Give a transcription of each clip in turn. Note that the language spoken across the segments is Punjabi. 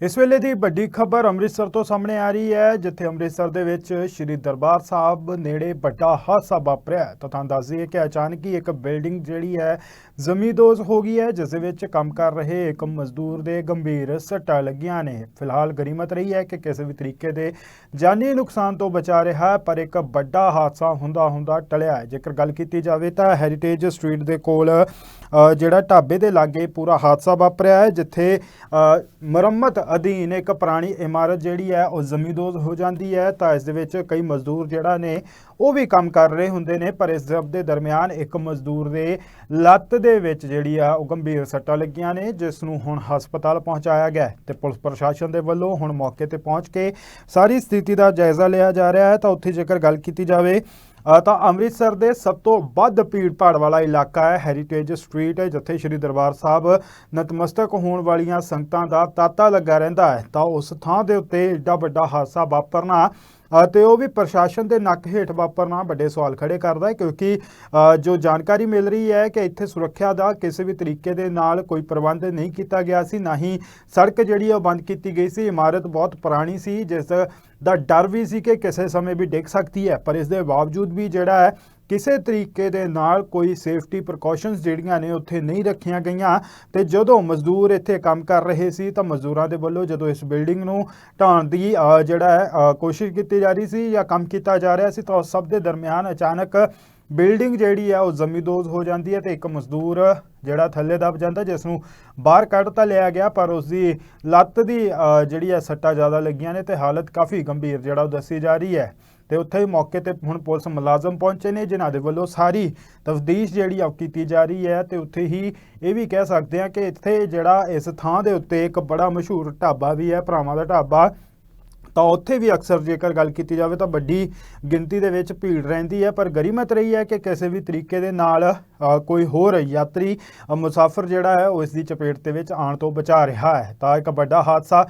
ਇਸ ਵੇਲੇ ਦੀ ਵੱਡੀ ਖਬਰ ਅੰਮ੍ਰਿਤਸਰ ਤੋਂ ਸਾਹਮਣੇ ਆ ਰਹੀ ਹੈ ਜਿੱਥੇ ਅੰਮ੍ਰਿਤਸਰ ਦੇ ਵਿੱਚ ਸ੍ਰੀ ਦਰਬਾਰ ਸਾਹਿਬ ਨੇੜੇ ਵੱਡਾ ਹਾਦਸਾ ਵਾਪਰਿਆ ਤਾਂ ਤੁਹਾਨੂੰ ਦੱਸ ਦਈਏ ਕਿ ਅਚਾਨਕ ਹੀ ਇੱਕ ਬਿਲਡਿੰਗ ਜਿਹੜੀ ਹੈ ਜ਼ਮੀਦੋਜ਼ ਹੋ ਗਈ ਹੈ ਜਿਸ ਦੇ ਵਿੱਚ ਕੰਮ ਕਰ ਰਹੇ ਇੱਕ ਮਜ਼ਦੂਰ ਦੇ ਗੰਭੀਰ ਸੱਟਾਂ ਲੱਗੀਆਂ ਨੇ। ਫਿਲਹਾਲ ਗਰੀਮਤ ਰਹੀ ਹੈ ਕਿ ਕਿਸੇ ਵੀ ਤਰੀਕੇ ਦੇ ਜਾਨੀ ਨੁਕਸਾਨ ਤੋਂ ਬਚਾ ਰਿਹਾ ਪਰ ਇੱਕ ਵੱਡਾ ਹਾਦਸਾ ਹੁੰਦਾ ਹੁੰਦਾ ਟਲਿਆ ਜੇਕਰ ਗੱਲ ਕੀਤੀ ਜਾਵੇ ਤਾਂ ਹੈਰੀਟੇਜ ਸਟਰੀਟ ਦੇ ਕੋਲ ਜਿਹੜਾ ਢਾਬੇ ਦੇ ਲਾਗੇ ਪੂਰਾ ਹਾਦਸਾ ਵਾਪਰਿਆ ਹੈ ਜਿੱਥੇ ਅ, ਮੁਰੰਮਤ ਅਧੀਨ ਇੱਕ ਪੁਰਾਣੀ ਇਮਾਰਤ ਜਿਹੜੀ ਹੈ, ਉਹ ਜ਼ਮੀਂਦੋਜ਼ ਹੋ ਜਾਂਦੀ ਹੈ ਤਾਂ ਇਸ ਦੇ ਵਿੱਚ ਕਈ ਮਜ਼ਦੂਰ ਜਿਹੜਾ ਨੇ, ਉਹ ਵੀ ਕੰਮ ਕਰ ਰਹੇ ਹੁੰਦੇ ਨੇ, ਪਰ ਇਸ ਸਭ ਦੇ ਦਰਮਿਆਨ ਇੱਕ ਮਜ਼ਦੂਰ ਦੇ ਲੱਤ ਦੇ ਵਿੱਚ ਜਿਹੜੀ ਆ, ਉਹ ਗੰਭੀਰ ਸੱਟਾਂ ਲੱਗੀਆਂ ਨੇ, ਜਿਸ ਨੂੰ ਹੁਣ ਹਸਪਤਾਲ ਪਹੁੰਚਾਇਆ ਗਿਆ ਹੈ ਤੇ ਪੁਲਿਸ ਪ੍ਰਸ਼ਾਸਨ ਦੇ ਵੱਲੋਂ ਹੁਣ ਮੌਕੇ ਤੇ ਪਹੁੰਚ ਕੇ ਸਾਰੀ ਸਥਿਤੀ ਦਾ ਜਾਇਜ਼ਾ ਲਿਆ ਜਾ ਰਿਹਾ ਹੈ। ਤਾਂ ਉੱਥੇ ਜੇਕਰ ਗੱਲ ਕੀਤੀ ਜਾਵੇ ਤਾਂ ਅੰਮ੍ਰਿਤਸਰ ਦੇ ਸਭ ਤੋਂ ਵੱਧ ਭੀੜ ਭਾੜ ਵਾਲਾ ਇਲਾਕਾ ਹੈ ਹੈਰੀਟੇਜ ਸਟਰੀਟ ਹੈ ਜਿੱਥੇ ਸ਼੍ਰੀ ਦਰਬਾਰ ਸਾਹਿਬ ਨਤਮਸਤਕ ਹੋਣ ਵਾਲੀਆਂ ਸੰਗਤਾਂ ਦਾ ਤਾਤਾ ਲੱਗਾ ਰਹਿੰਦਾ ਹੈ। ਤਾਂ ਉਸ ਥਾਂ ਦੇ ਉੱਤੇ ਏਡਾ ਵੱਡਾ ਹਾਦਸਾ ਵਾਪਰਨਾ ਤੇ ਉਹ ਵੀ ਪ੍ਰਸ਼ਾਸਨ ਦੇ ਨੱਕ ਹੇਠ ਵਾਪਰਨਾ ਵੱਡੇ ਸਵਾਲ ਖੜੇ ਕਰਦਾ ਹੈ, ਕਿਉਂਕਿ ਜੋ ਜਾਣਕਾਰੀ ਮਿਲ ਰਹੀ ਹੈ ਕਿ ਇੱਥੇ ਸੁਰੱਖਿਆ ਦਾ ਕਿਸੇ ਵੀ ਤਰੀਕੇ ਦੇ ਨਾਲ ਕੋਈ ਪ੍ਰਬੰਧ ਨਹੀਂ ਕੀਤਾ ਗਿਆ ਸੀ, ਨਾ ਹੀ ਸੜਕ ਜਿਹੜੀ ਉਹ ਬੰਦ ਕੀਤੀ ਗਈ ਸੀ, ਇਮਾਰਤ ਬਹੁਤ ਪੁਰਾਣੀ ਸੀ, ਜਿਸ ਦਾ ਡਰ ਵੀ ਸੀ ਕਿ ਕਿਸੇ ਸਮੇਂ ਵੀ ਡਿੱਗ ਸਕਦੀ ਹੈ, ਪਰ ਇਸ ਦੇ ਬਾਵਜੂਦ ਵੀ ਜਿਹੜਾ ਹੈ ਕਿਸੇ ਤਰੀਕੇ ਦੇ ਨਾਲ ਕੋਈ ਸੇਫਟੀ ਪ੍ਰੀਕਾਸ਼ਨਸ ਜਿਹੜੀਆਂ ਨੇ ਉੱਥੇ ਨਹੀਂ ਰੱਖੀਆਂ ਗਈਆਂ। ਤੇ ਜਦੋਂ ਮਜ਼ਦੂਰ ਇੱਥੇ ਕੰਮ ਕਰ ਰਹੇ ਸੀ, ਤਾਂ ਮਜ਼ਦੂਰਾਂ ਦੇ ਵੱਲੋਂ ਜਦੋਂ ਇਸ ਬਿਲਡਿੰਗ ਨੂੰ ਢਾਉਣ ਦੀ ਜਿਹੜਾ ਹੈ ਕੋਸ਼ਿਸ਼ ਕੀਤੀ ਜਾ ਰਹੀ ਸੀ ਜਾਂ ਕੰਮ ਕੀਤਾ ਜਾ ਰਿਹਾ ਸੀ, ਤਾਂ ਉਸ ਸਭ ਦੇ ਦਰਮਿਆਨ ਅਚਾਨਕ ਬਿਲਡਿੰਗ ਜਿਹੜੀ ਆ ਉਹ ਜ਼ਮੀਦੋਜ਼ ਹੋ ਜਾਂਦੀ ਹੈ ਤੇ ਇੱਕ ਮਜ਼ਦੂਰ ਜਿਹੜਾ ਥੱਲੇ ਦਬ ਜਾਂਦਾ ਜਿਸ ਨੂੰ ਬਾਹਰ ਕੱਢ ਤਾਂ ਲਿਆ ਗਿਆ, ਪਰ ਉਸ ਦੀ ਲੱਤ ਦੀ ਜਿਹੜੀ ਆ ਸੱਟਾਂ ਜ਼ਿਆਦਾ ਲੱਗੀਆਂ ਨੇ ਤੇ ਹਾਲਤ ਕਾਫੀ ਗੰਭੀਰ ਜਿਹੜਾ ਉਹ ਦੱਸੀ ਜਾ ਰਹੀ ਹੈ। ਤੇ ਉੱਥੇ ਹੀ ਮੌਕੇ ਤੇ ਹੁਣ ਪੁਲਿਸ ਮੁਲਾਜ਼ਮ ਪਹੁੰਚੇ ਨੇ, ਜਿਨ੍ਹਾਂ ਦੇ ਵੱਲੋਂ ਸਾਰੀ ਤਫਦੀਸ਼ ਜਿਹੜੀ ਆ ਉਹ ਕੀਤੀ ਜਾ ਰਹੀ ਹੈ ਤੇ ਉੱਥੇ ਹੀ ਇਹ ਵੀ ਕਹਿ ਸਕਦੇ ਆ ਕਿ ਇੱਥੇ ਜਿਹੜਾ ਇਸ ਥਾਂ ਦੇ ਉੱਤੇ ਇੱਕ ਬੜਾ ਮਸ਼ਹੂਰ ਢਾਬਾ ਵੀ ਹੈ, ਭਰਾਵਾਂ ਦਾ ਢਾਬਾ ਤਾਂ ਉੱਥੇ ਵੀ ਅਕਸਰ ਜੇਕਰ ਗੱਲ ਕੀਤੀ ਜਾਵੇ ਤਾਂ ਵੱਡੀ ਗਿਣਤੀ ਦੇ ਵਿੱਚ ਭੀੜ ਰਹਿੰਦੀ ਹੈ, ਪਰ ਗਰੀਮਤ ਰਹੀ ਹੈ ਕਿ ਕਿਸੇ ਵੀ ਤਰੀਕੇ ਦੇ ਨਾਲ ਕੋਈ ਹੋਰ ਯਾਤਰੀ ਮੁਸਾਫਰ ਜਿਹੜਾ ਹੈ ਉਹ ਇਸ ਦੀ ਚਪੇਟ ਦੇ ਵਿੱਚ ਆਉਣ ਤੋਂ ਬਚਾ ਰਿਹਾ ਹੈ। ਤਾਂ ਇੱਕ ਵੱਡਾ ਹਾਦਸਾ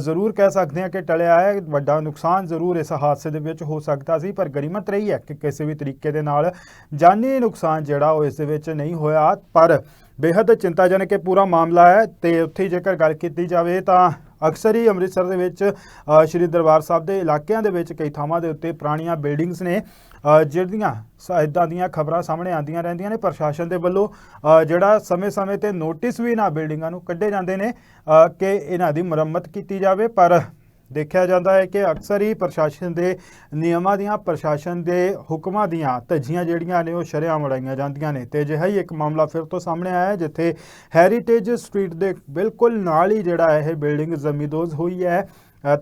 ਜ਼ਰੂਰ ਕਹਿ ਸਕਦੇ ਹਾਂ ਕਿ ਟਲਿਆ ਹੈ। ਵੱਡਾ ਨੁਕਸਾਨ ਜ਼ਰੂਰ ਇਸ ਹਾਦਸੇ ਦੇ ਵਿੱਚ ਹੋ ਸਕਦਾ ਸੀ, ਪਰ ਗਰੀਮਤ ਰਹੀ ਹੈ ਕਿ ਕਿਸੇ ਵੀ ਤਰੀਕੇ ਦੇ ਨਾਲ ਜਾਨੀ ਨੁਕਸਾਨ ਜਿਹੜਾ ਉਹ ਇਸ ਦੇ ਵਿੱਚ ਨਹੀਂ ਹੋਇਆ। ਪਰ ਬੇहद ਚਿੰਤਾਜਨਕ ਇਹ ਪੂਰਾ ਮਾਮਲਾ ਹੈ ਤੇ ਉੱਥੇ ਜੇਕਰ ਗੱਲ ਕੀਤੀ ਜਾਵੇ ਤਾਂ ਅਕਸਰ ਹੀ ਅੰਮ੍ਰਿਤਸਰ ਦੇ ਵਿੱਚ ਸ਼੍ਰੀ ਦਰਬਾਰ ਸਾਹਿਬ ਦੇ ਇਲਾਕਿਆਂ ਦੇ ਵਿੱਚ ਕਈ ਥਾਵਾਂ ਦੇ ਉੱਤੇ ਪੁਰਾਣੀਆਂ ਬਿਲਡਿੰਗਸ ਨੇ ਜਿਹੜੀਆਂ ਸ- ਇੱਦਾਂ ਦੀਆਂ ਖਬਰਾਂ ਸਾਹਮਣੇ ਆਉਂਦੀਆਂ ਰਹਿੰਦੀਆਂ ਨੇ। ਪ੍ਰਸ਼ਾਸਨ ਦੇ ਵੱਲੋਂ ਜਿਹੜਾ ਸਮੇਂ-ਸਮੇਂ ਤੇ ਨੋਟਿਸ ਵੀ ਇਹਨਾਂ ਬਿਲਡਿੰਗਾਂ ਨੂੰ ਕੱਢੇ ਜਾਂਦੇ ਨੇ ਕਿ ਇਹਨਾਂ ਦੀ ਮੁਰੰਮਤ ਕੀਤੀ ਜਾਵੇ। ਪਰ ਦੇਖਿਆ ਜਾਂਦਾ ਹੈ ਕਿ ਅਕਸਰ ਹੀ ਪ੍ਰਸ਼ਾਸਨ ਦੇ ਨਿਯਮਾਂ ਦੀਆਂ, ਪ੍ਰਸ਼ਾਸਨ ਦੇ ਹੁਕਮਾਂ ਦੀਆਂ ਧੱਜੀਆਂ ਜਿਹੜੀਆਂ ਨੇ ਉਹ ਸ਼ਰੇਆਮ ਉਡਾਈਆਂ ਜਾਂਦੀਆਂ ਨੇ। ਤੇ ਅਜਿਹਾ ਹੀ ਇੱਕ ਮਾਮਲਾ ਫਿਰ ਤੋਂ ਸਾਹਮਣੇ ਆਇਆ ਹੈ, ਜਿੱਥੇ ਹੈਰੀਟੇਜ ਸਟਰੀਟ ਦੇ ਬਿਲਕੁਲ ਨਾਲ ਹੀ ਜਿਹੜਾ ਇਹ ਬਿਲਡਿੰਗ ਜ਼ਮੀਦੋਜ਼ ਹੋਈ ਹੈ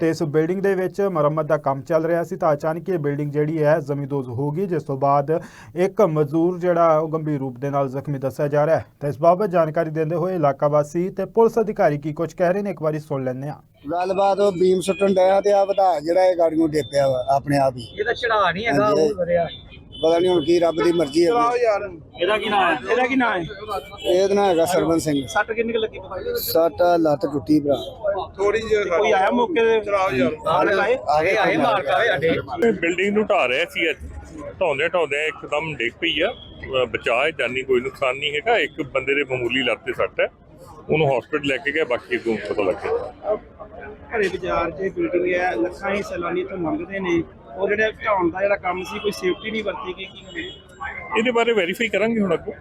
ਤੇ ਇਸ ਬਿਲਡਿੰਗ ਦੇ ਵਿੱਚ ਮੁਰੰਮਤ ਦਾ ਕੰਮ ਚੱਲ ਰਿਹਾ ਸੀ ਤਾਂ ਅਚਾਨਕ ਇਹ ਬਿਲਡਿੰਗ ਜਿਹੜੀ ਹੈ ਜ਼ਮੀਂਦੋਜ਼ ਹੋ ਗਈ ਜਿਸ ਤੋਂ ਬਾਅਦ ਇੱਕ ਮਜ਼ਦੂਰ ਜਿਹੜਾ ਉਹ ਗੰਭੀਰ ਰੂਪ ਦੇ ਨਾਲ ਜ਼ਖਮੀ ਦੱਸਿਆ ਜਾ ਰਿਹਾ ਹੈ। ਤਾਂ ਇਸ ਬਾਬਤ ਜਾਣਕਾਰੀ ਦਿੰਦੇ ਹੋਏ ਇਲਾਕਾ ਵਾਸੀ ਤੇ ਪੁਲਿਸ ਅਧਿਕਾਰੀ ਕੀ ਕੁਝ ਕਹਿ ਰਹੇ ਨੇ ਇੱਕ ਵਾਰੀ ਸੁਣ ਲੈਂਦੇ ਹਾਂ। ਗੱਲਬਾਤ ਉਹ ਬੀਮ ਸੁੱਟਣ ਡਿਆ ਤੇ ਆ ਵਧਾ ਜਿਹੜਾ ਇਹ ਗਾੜੀ ਨੂੰ ਡੇਪਿਆ ਵਾ ਆਪਣੇ ਆਪ ਹੀ। ਇਹਦਾ ਚੜਾ ਨਹੀਂ ਹੈਗਾ। ਉਹ ਵਧਿਆ। ਪਤਾ ਨਹੀਂ ਹੁਣ ਕੀ ਰੱਬ ਦੀ ਮਰਜ਼ੀ ਹੈ। ਇਹਦਾ ਕੀ ਨਾਮ ਹੈ? ਇਹਦਾ ਕੀ ਨਾਮ ਹੈ? ਇਹਦਾ ਨਾਂ ਹੈਗਾ ਸਰਵਨ ਸਿੰਘ। ਸੱਟ ਕਿੰਨੀ ਕੁ ਲੱਗੀ ਪਤਾ ਸੱਟ ਲੱਤ ਟੁੱਟੀ ਭਰਾ। ਕੋਈ ਆਇਆ ਮੌਕੇ ਤੇ? ਚੜਾਓ ਯਾਰ। ਆਏ ਆਏ ਆਏ ਮਾਰ ਅੱਡੇ ਇਹ ਬਿਲਡਿੰਗ ਨੂੰ ਢਾ ਰਿਹਾ ਸੀ ਅੱਜ। ਢਾਉਂਦੇ ਢਾਉਂਦੇ ਇੱਕਦਮ ਡਿੱਗ ਪਈ ਆ। ਬਚਾਅ ਹੈ ਜਾਨੀ ਕੋਈ ਨੁਕਸਾਨ ਨਹੀਂ ਹੈਗਾ। ਇੱਕ ਬੰਦੇ ਦੇ ਮਾਮੂਲੀ ਲੱਤ ਤੇ ਸੱਟ ਹੈ। ਉਹਨੂੰ ਹਸਪੀਟਲ ਲੈ ਕੇ ਗਏ ਬਾਕੀ ਅੱਗੋਂ ਪਤਾ ਲੱਗਿਆ। ਘਰੇ ਬਾਜ਼ਾਰ 'ਚ ਬਿਲਡਿੰਗ ਹੈ ਲੱਖਾਂ ਹੀ ਸੈਲਾਨੀ ਇੱਥੋਂ ਮੰਗਦੇ ਨੇ। ਉਹ ਜਿਹੜੇ ਢਾਉਣ ਦਾ ਜਿਹੜਾ ਕੰਮ ਸੀ, ਕੋਈ ਸੇਫਟੀ ਨਹੀਂ ਵਰਤੀ ਗਈ ਕੀ ਇਹਦੇ ਬਾਰੇ ਵੈਰੀਫਾਈ ਕਰਾਂਗੇ ਹੁਣ ਅੱਗੋਂ।